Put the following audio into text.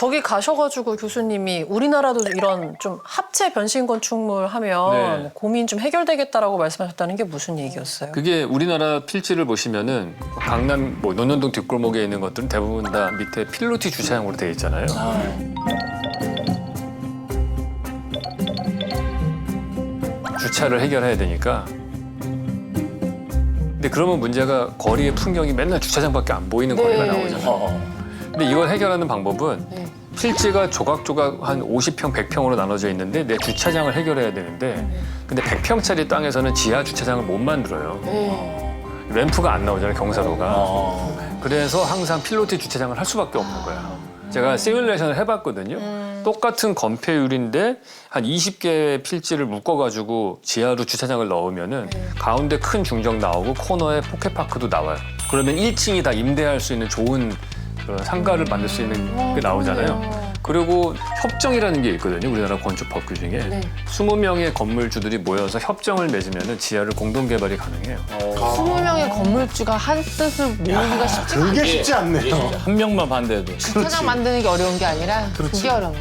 저기 가셔가지고 교수님이 우리나라도 이런 좀 합체 변신 건축물 하면 네. 고민 좀 해결되겠다라고 말씀하셨다는 게 무슨 얘기였어요? 그게 우리나라 필지를 보시면은 강남 뭐 논현동 뒷골목에 있는 것들은 대부분 다 밑에 필로티 주차장으로 되어 있잖아요. 주차를 해결해야 되니까. 근데 그러면 문제가 거리의 풍경이 맨날 주차장밖에 안 보이는 거리가 나오잖아요. 근데 이걸 해결하는 방법은 필지가 조각조각 한 50평, 100평으로 나눠져 있는데 내 주차장을 해결해야 되는데 근데 100평짜리 땅에서는 지하 주차장을 못 만들어요. 램프가 안 나오잖아요, 경사로가. 그래서 항상 필로티 주차장을 할 수밖에 없는 거야. 제가 시뮬레이션을 해봤거든요. 똑같은 건폐율인데 한 20개의 필지를 묶어가지고 지하로 주차장을 넣으면은 가운데 큰 중정 나오고 코너에 포켓파크도 나와요. 그러면 1층이 다 임대할 수 있는 좋은 상가를 만들 수 있는 게 나오잖아요. 그리고 협정이라는 게 있거든요. 우리나라 건축 법규 중에 20명의 건물주들이 모여서 협정을 맺으면 지하를 공동 개발이 가능해요. 20명의 건물주가 한 뜻을 모으기가 쉽지 그게 않아요. 쉽지 않네요. 한 명만 반대해도. 주차장 만드는 게 어려운 게 아니라 그게 어렵네.